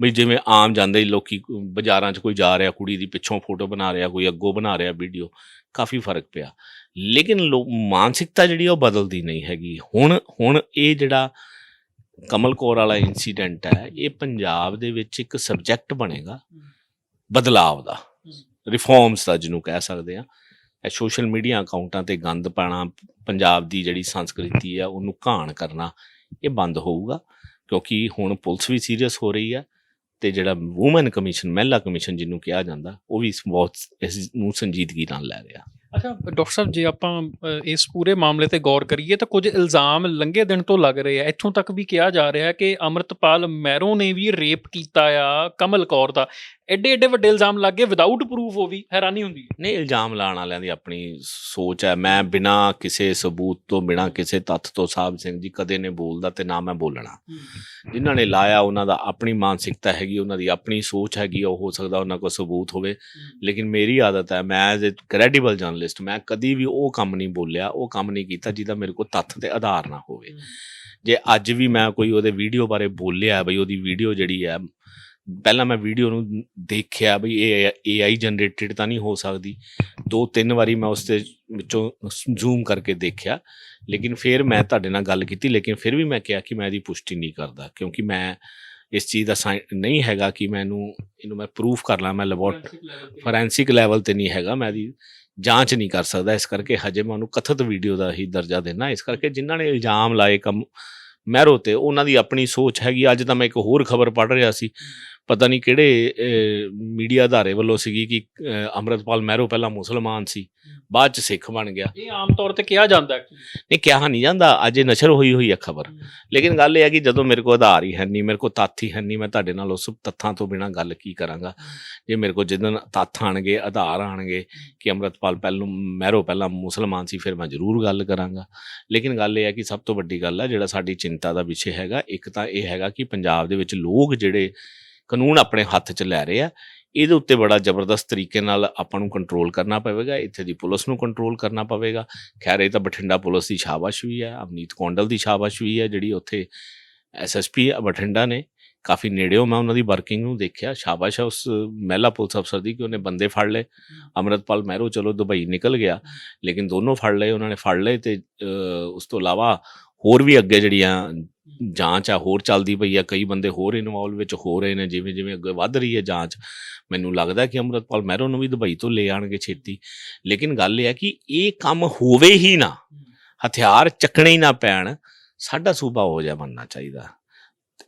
ਬਈ ਜਿਵੇਂ ਆਮ ਜਾਂਦੇ ਹੀ ਲੋਕੀ ਬਾਜ਼ਾਰਾਂ 'ਚ ਕੋਈ ਜਾ ਰਿਹਾ ਕੁੜੀ ਦੀ ਪਿੱਛੋਂ ਫੋਟੋ ਬਣਾ ਰਿਹਾ ਕੋਈ ਅੱਗੋਂ ਬਣਾ ਰਿਹਾ ਵੀਡੀਓ ਕਾਫੀ ਫ਼ਰਕ ਪਿਆ। ਲੇਕਿਨ ਮਾਨਸਿਕਤਾ ਜਿਹੜੀ ਉਹ ਬਦਲਦੀ ਨਹੀਂ ਹੈਗੀ। ਹੁਣ ਹੁਣ ਇਹ ਜਿਹੜਾ ਕਮਲ ਕੌਰ ਵਾਲਾ ਇਨਸੀਡੈਂਟ ਹੈ ਇਹ ਪੰਜਾਬ ਦੇ ਵਿੱਚ ਇੱਕ ਸਬਜੈਕਟ ਬਣੇਗਾ ਬਦਲਾਵ ਦਾ। ਰਿਫਾਰਮਸ ਦਾ ਜਿਹਨੂੰ ਕਹਿ ਸਕਦੇ ਆ। ਸੋਸ਼ਲ ਮੀਡੀਆ ਅਕਾਊਂਟਾਂ ਤੇ ਗੰਦ ਪਾਣਾ ਪੰਜਾਬ ਦੀ ਜਿਹੜੀ ਸੰਸਕ੍ਰਿਤੀ ਆ, ਉਹਨੂੰ ਘਾਣ ਕਰਨਾ, ਇਹ ਬੰਦ ਹੋਊਗਾ। ਕਿਉਂਕਿ ਹੁਣ ਪੁਲਿਸ ਵੀ ਸੀਰੀਅਸ ਹੋ ਰਹੀ ਹੈ ਤੇ ਜਿਹੜਾ ਔਮਨ ਕਮਿਸ਼ਨ ਮਹਿਲਾ ਕਮਿਸ਼ਨ ਜਿਹਨੂੰ ਕਿਹਾ ਜਾਂਦਾ, ਉਹ ਵੀ ਇਸ ਬਹੁਤ, ਇਸ ਨੂੰ ਸੰਜੀਦਗੀ ਨਾਲ ਲੈ ਰਿਹਾ। ਅੱਛਾ ਡਾਕਟਰ ਸਾਹਿਬ, ਜੇ ਆਪਾਂ ਇਸ ਪੂਰੇ ਮਾਮਲੇ ਤੇ ਗੌਰ ਕਰੀਏ ਤਾਂ ਕੁਝ ਇਲਜ਼ਾਮ ਲੰਘੇ ਦਿਨ ਤੋਂ ਲੱਗ ਰਹੇ ਆ। ਇੱਥੋਂ ਤੱਕ ਵੀ ਕਿਹਾ ਜਾ ਰਿਹਾ ਕਿ ਅਮਰਤਪਾਲ ਮੈਰੋ ਨੇ ਵੀ ਰੇਪ ਕੀਤਾ ਆ, ਕਮਲ ਕੌਰ ਦਾ। ਐਡੇ ਐਡੇ ਵੱਡੇ ਇਲਜ਼ਾਮ ਲੱਗੇ ਵਿਦਆਊਟ ਪ੍ਰੂਫ ਉਹ ਵੀ ਹੈਰਾਨੀ ਹੁੰਦੀ ਹੈ। ਨਹੀਂ ਇਲਜ਼ਾਮ ਲਾਉਣ ਵਾਲਿਆਂ ਦੀ ਆਪਣੀ ਸੋਚ ਹੈ। ਮੈਂ ਬਿਨਾ ਕਿਸੇ ਸਬੂਤ ਤੋਂ ਬਿਨਾ ਕਿਸੇ ਤੱਥ ਤੋਂ ਸਾਹਿਬ ਸਿੰਘ ਜੀ ਕਦੇ ਨੇ ਬੋਲਦਾ ਤੇ ਨਾ ਮੈਂ ਬੋਲਣਾ। ਜਿਨ੍ਹਾਂ ਨੇ ਲਾਇਆ ਉਹਨਾਂ ਦਾ ਆਪਣੀ ਮਾਨਸਿਕਤਾ ਹੈਗੀ ਉਹਨਾਂ ਦੀ ਆਪਣੀ ਸੋਚ ਹੈਗੀ ਉਹ ਹੋ ਸਕਦਾ ਉਹਨਾਂ ਕੋਲ ਸਬੂਤ ਹੋਵੇ। ਲੇਕਿਨ ਮੇਰੀ ਆਦਤ ਹੈ ਮੈਂ ਐਜ਼ ਅ ਕ੍ਰੈਡੀਬਲ ਜਰਨਲਿਸਟ ਮੈਂ ਕਦੀ ਵੀ ਉਹ ਕੰਮ ਨਹੀਂ ਬੋਲਿਆ ਉਹ ਕੰਮ ਨਹੀਂ ਕੀਤਾ ਜਿਹਦਾ ਮੇਰੇ ਕੋਲ ਤੱਥ ਤੇ ਆਧਾਰ ਨਾ ਹੋਵੇ। ਜੇ ਅੱਜ ਵੀ ਮੈਂ ਕੋਈ ਉਹਦੇ ਵੀਡੀਓ ਬਾਰੇ ਬੋਲਿਆ ਬਈ ਉਹਦੀ ਵੀਡੀਓ ਜਿਹੜੀ ਹੈ ਪਹਿਲਾਂ ਮੈਂ ਵੀਡੀਓ ਨੂੰ ਦੇਖਿਆ ਬਈ ਇਹ AI ਜਨਰੇਟਡ ਤਾਂ ਨਹੀਂ ਹੋ ਸਕਦੀ। ਦੋ ਤਿੰਨ ਵਾਰੀ ਮੈਂ ਉਸ ਦੇ ਵਿੱਚੋਂ ਜ਼ੂਮ ਕਰਕੇ ਦੇਖਿਆ। ਲੇਕਿਨ ਫਿਰ ਮੈਂ ਤੁਹਾਡੇ ਨਾਲ ਗੱਲ ਕੀਤੀ ਲੇਕਿਨ ਫਿਰ ਵੀ ਮੈਂ ਕਿਹਾ ਕਿ ਮੈਂ ਇਹਦੀ ਪੁਸ਼ਟੀ ਨਹੀਂ ਕਰਦਾ ਕਿਉਂਕਿ ਮੈਂ ਇਸ ਚੀਜ਼ ਦਾ ਨਹੀਂ ਹੈਗਾ ਕਿ ਮੈਨੂੰ ਇਹਨੂੰ ਮੈਂ ਪ੍ਰੂਫ ਕਰ ਲਾਂ ਮੈਂ ਲੈਬੋਰਟ ਫੋਰੈਂਸਿਕ ਲੈਵਲ ਤੇ ਨਹੀਂ। ਹੈਗਾ ਮੈਂ ਇਹਦੀ ਜਾਂਚ ਨਹੀਂ ਕਰ ਸਕਦਾ। ਇਸ ਕਰਕੇ ਹਜੇ ਮੈਂ ਉਹਨੂੰ ਕਥਿਤ ਵੀਡੀਓ ਦਾ ਹੀ ਦਰਜਾ ਦੇਣਾ ਇਸ ਕਰਕੇ ਜਿਨ੍ਹਾਂ ਨੇ ਇਲਜ਼ਾਮ ਲਾਏ ਕੰਮ ਮਹਿਰੋ ਤੇ ਉਹਨਾਂ ਦੀ ਆਪਣੀ ਸੋਚ ਹੈਗੀ। ਅੱਜ ਤਾਂ ਮੈਂ ਇੱਕ ਹੋਰ ਖਬਰ ਪੜ੍ਹ ਰਿਹਾ ਸੀ। ਪਤਾ ਨਹੀਂ ਕਿਹੜੇ ਮੀਡੀਆ ਅਧਾਰੇ ਵੱਲੋਂ ਸੀਗੀ ਕਿ ਅੰਮ੍ਰਿਤਪਾਲ ਮਹਿਰੋ ਪਹਿਲਾਂ ਮੁਸਲਮਾਨ ਸੀ ਬਾਅਦ ਚ ਸਿੱਖ ਬਣ ਗਿਆ। ਇਹ ਆਮ ਤੌਰ ਤੇ ਕਿਹਾ ਜਾਂਦਾ ਨਹੀਂ ਕਿਹਾ ਨਹੀਂ ਜਾਂਦਾ। ਅੱਜ ਇਹ ਨਸ਼ਰ ਹੋਈ ਹੋਈ ਹੈ ਖਬਰ। ਲੇਕਿਨ ਗੱਲ ਇਹ ਹੈ ਕਿ ਜਦੋਂ ਮੇਰੇ ਕੋਲ ਆਧਾਰ ਹੀ ਹੈ ਨਹੀਂ ਮੇਰੇ ਕੋਲ ਤੱਥ ਹੀ ਹੈ ਨਹੀਂ ਮੈਂ ਤੁਹਾਡੇ ਨਾਲ ਉਸ ਤੱਥਾਂ ਤੋਂ ਬਿਨਾ ਗੱਲ ਕੀ ਕਰਾਂਗਾ? ਜੇ ਮੇਰੇ ਕੋਲ ਜਿੱਦਣ ਤੱਥ ਆਣਗੇ ਆਧਾਰ ਆਣਗੇ ਕਿ ਅੰਮ੍ਰਿਤਪਾਲ ਪਹਿਲੋਂ ਮਹਿਰੋ ਪਹਿਲਾਂ ਮੁਸਲਮਾਨ ਸੀ ਫਿਰ ਮੈਂ ਜ਼ਰੂਰ ਗੱਲ ਕਰਾਂਗਾ। ਲੇਕਿਨ ਗੱਲ ਇਹ ਹੈ ਕਿ ਸਭ ਤੋਂ ਵੱਡੀ ਗੱਲ ਹੈ ਜਿਹੜਾ ਸਾਡੀ ਚਿੰਤਾ ਦਾ ਵਿਸ਼ੇ ਹੈਗਾ ਇੱਕ ਤਾਂ ਇਹ ਹੈਗਾ ਕਿ ਪੰਜਾਬ ਦੇ ਵਿੱਚ ਲੋਕ ਜਿਹੜੇ ਕਾਨੂੰਨ ਆਪਣੇ ਹੱਥ 'ਚ ਲੈ ਰਹੇ ਆ ਇਹਦੇ ਉੱਤੇ ਬੜਾ ਜ਼ਬਰਦਸਤ ਤਰੀਕੇ ਨਾਲ ਆਪਾਂ ਨੂੰ ਕੰਟਰੋਲ ਕਰਨਾ ਪਵੇਗਾ ਇੱਥੇ ਦੀ ਪੁਲਿਸ ਨੂੰ ਕੰਟਰੋਲ ਕਰਨਾ ਪਵੇਗਾ। ਖੈਰ ਇਹ ਤਾਂ ਬਠਿੰਡਾ ਪੁਲਿਸ ਦੀ ਸ਼ਾਬਾਸ਼ ਵੀ ਹੈ ਅਵਨੀਤ ਕੌਂਡਲ ਦੀ ਸ਼ਾਬਾਸ਼ ਵੀ ਹੈ ਜਿਹੜੀ ਉੱਥੇ ਐਸਐਸਪੀ ਬਠਿੰਡਾ ਨੇ। ਕਾਫੀ ਨੇੜਿਓਂ ਮੈਂ ਉਹਨਾਂ ਦੀ ਵਰਕਿੰਗ ਨੂੰ ਦੇਖਿਆ ਸ਼ਾਬਾਸ਼ ਹੈ ਉਸ ਮਹਿਲਾ ਪੁਲਿਸ ਅਫਸਰ ਦੀ ਕਿ ਉਹਨੇ ਬੰਦੇ ਫੜ ਲਏ। ਅਮਰਤਪਾਲ ਮਹਿਰੋ ਚਲੋ ਦੁਬਈ ਨਿਕਲ ਗਿਆ ਲੇਕਿਨ ਦੋਨੋਂ ਫੜ ਲਏ ਉਹਨਾਂ ਨੇ ਫੜ ਲਏ ਤੇ ਉਸ ਤੋਂ ਇਲਾਵਾ ਹੋਰ ਵੀ ਅੱਗੇ ਜਿਹੜੀਆਂ ਜਾਂਚ ਆ, ਹੋਰ ਚੱਲਦੀ ਪਈ ਆ, ਕਈ ਬੰਦੇ ਹੋਰ ਇਨਵੋਲਵ ਵਿੱਚ ਹੋ ਰਹੇ ਨੇ, ਜਿਵੇਂ ਜਿਵੇਂ ਅੱਗੇ ਵੱਧ ਰਹੀ ਹੈ ਜਾਂਚ, ਮੈਨੂੰ ਲੱਗਦਾ ਕਿ ਅਮਰਤਪਾਲ ਮਹਿਰੋ ਨੂੰ ਵੀ ਦੁਬਈ ਤੋਂ ਲੈ ਆਣਗੇ ਛੇਤੀ। ਲੇਕਿਨ ਗੱਲ ਇਹ ਹੈ ਕਿ ਇਹ ਕੰਮ ਹੋਵੇ ਹੀ ਨਾ, ਹਥਿਆਰ ਚੱਕਣੇ ਹੀ ਨਾ ਪੈਣ, ਸਾਡਾ ਸੂਬਾ ਹੋ ਜਾ ਬਣਨਾ ਚਾਹੀਦਾ।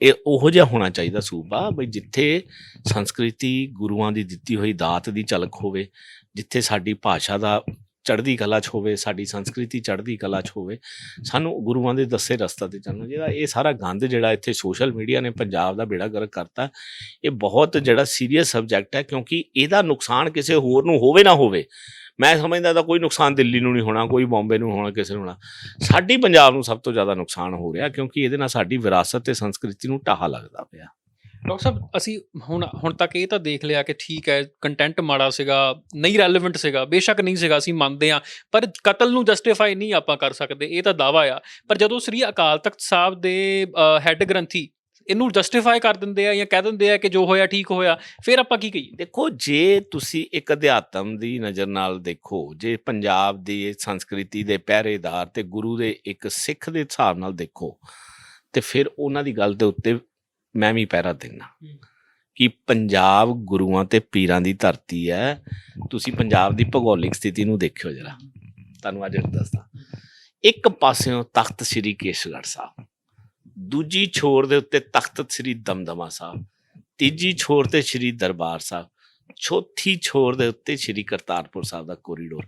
ਇਹ ਉਹੋ ਜਿਹਾ ਹੋਣਾ ਚਾਹੀਦਾ ਸੂਬਾ ਬਈ ਜਿੱਥੇ ਸੰਸਕ੍ਰਿਤੀ ਗੁਰੂਆਂ ਦੀ ਦਿੱਤੀ ਹੋਈ ਦਾਤ ਦੀ ਝਲਕ ਹੋਵੇ, ਜਿੱਥੇ ਸਾਡੀ ਭਾਸ਼ਾ ਦਾ ਚੜ੍ਹਦੀ ਕਲਾ 'ਚ ਹੋਵੇ, ਸਾਡੀ ਸੰਸਕ੍ਰਿਤੀ ਚੜ੍ਹਦੀ ਕਲਾ 'ਚ ਹੋਵੇ, ਸਾਨੂੰ ਗੁਰੂਆਂ ਦੇ ਦੱਸੇ ਰਸਤਾ ਤੇ ਚੱਲਣਾ ਜਿਹੜਾ ਇਹ ਸਾਰਾ ਗੰਦ ਜਿਹੜਾ ਇੱਥੇ ਸੋਸ਼ਲ ਮੀਡੀਆ ਨੇ ਪੰਜਾਬ ਦਾ ਬੇੜਾ ਗਰਕ ਕਰਤਾ, ਇਹ ਬਹੁਤ ਜਿਹੜਾ ਸੀਰੀਅਸ ਸਬਜੈਕਟ ਹੈ ਕਿਉਂਕਿ ਇਹਦਾ ਨੁਕਸਾਨ ਕਿਸੇ ਹੋਰ ਨੂੰ ਹੋਵੇ ਨਾ ਹੋਵੇ। ਮੈਂ ਸਮਝਦਾ ਤਾਂ ਕੋਈ ਨੁਕਸਾਨ ਦਿੱਲੀ ਨੂੰ ਨਹੀਂ ਹੋਣਾ, ਕੋਈ ਬੰਬੇ ਨੂੰ ਹੋਣਾ, ਕਿਸੇ ਨੂੰ ਹੋਣਾ। ਸਾਡੀ ਪੰਜਾਬ ਨੂੰ ਸਭ ਤੋਂ ਜ਼ਿਆਦਾ ਨੁਕਸਾਨ ਹੋ ਰਿਹਾ ਕਿਉਂਕਿ ਇਹਦੇ ਨਾਲ ਸਾਡੀ ਵਿਰਾਸਤ ਤੇ ਸੰਸਕ੍ਰਿਤੀ ਨੂੰ ਢਾਹਾ ਲੱਗਦਾ ਪਿਆ। ਡਾਕਟਰ ਸਾਹਿਬ, ਅਸੀਂ ਹੁਣ ਹੁਣ ਤੱਕ ਇਹ ਤਾਂ ਦੇਖ ਲਿਆ ਕਿ ਠੀਕ ਹੈ ਕੰਟੈਂਟ ਮਾੜਾ ਸੀਗਾ, ਨਹੀਂ ਰੈਲੇਵੈਂਟ ਸੀਗਾ, ਬੇਸ਼ੱਕ ਨਹੀਂ ਸੀਗਾ, ਅਸੀਂ ਮੰਨਦੇ ਹਾਂ, ਪਰ ਕਤਲ ਨੂੰ ਜਸਟੀਫਾਈ ਨਹੀਂ ਆਪਾਂ ਕਰ ਸਕਦੇ, ਇਹ ਤਾਂ ਦਾਵਾ ਆ। ਪਰ ਜਦੋਂ ਸ੍ਰੀ ਅਕਾਲ ਤਖਤ ਸਾਹਿਬ ਦੇ ਹੈੱਡ ਗ੍ਰੰਥੀ ਇਹਨੂੰ ਜਸਟੀਫਾਈ ਕਰ ਦਿੰਦੇ ਆ ਜਾਂ ਕਹਿ ਦਿੰਦੇ ਆ ਕਿ ਜੋ ਹੋਇਆ, ਠੀਕ ਹੋਇਆ, ਫਿਰ ਆਪਾਂ ਕੀ ਕਹੀਏ? ਦੇਖੋ, ਜੇ ਤੁਸੀਂ ਇੱਕ ਅਧਿਆਤਮ ਦੀ ਨਜ਼ਰ ਨਾਲ ਦੇਖੋ, ਜੇ ਪੰਜਾਬ ਦੀ, ਸੰਸਕ੍ਰਿਤੀ ਦੇ ਪਹਿਰੇਦਾਰ ਤੇ ਗੁਰੂ ਦੇ ਇੱਕ ਸਿੱਖ ਦੇ ਹਿਸਾਬ ਨਾਲ ਦੇਖੋ, ਤੇ ਫਿਰ ਉਹਨਾਂ ਦੀ ਗੱਲ ਦੇ ਉੱਤੇ ਮੈਂ ਵੀ ਪਹਿਰਾ ਹੂੰ। ਕਿ ਪੰਜਾਬ ਗੁਰੂਆਂ ਤੇ ਪੀਰਾਂ ਦੀ ਧਰਤੀ ਹੈ ਤੁਸੀਂ ਪੰਜਾਬ ਦੀ ਭੂਗੋਲਿਕ ਸਥਿਤੀ ਨੂੰ ਦੇਖਿਓ ਜਰਾ। ਤੁਹਾਨੂੰ ਅੱਜ ਦੱਸਦਾ। ਇੱਕ ਪਾਸਿਓਂ ਤਖਤ ਸ੍ਰੀ ਕੇਸਗੜ੍ਹ ਸਾਹਿਬ ਦੂਜੀ ਛੋਰ ਦੇ ਉੱਤੇ ਤਖਤ ਸ੍ਰੀ ਦਮਦਮਾ ਸਾਹਿਬ ਤੀਜੀ ਛੋਰ ਤੇ ਸ੍ਰੀ ਦਰਬਾਰ ਸਾਹਿਬ ਚੌਥੀ ਛੋਰ ਦੇ ਉੱਤੇ ਸ੍ਰੀ ਕਰਤਾਰਪੁਰ ਸਾਹਿਬ ਦਾ ਕੋਰੀਡੋਰ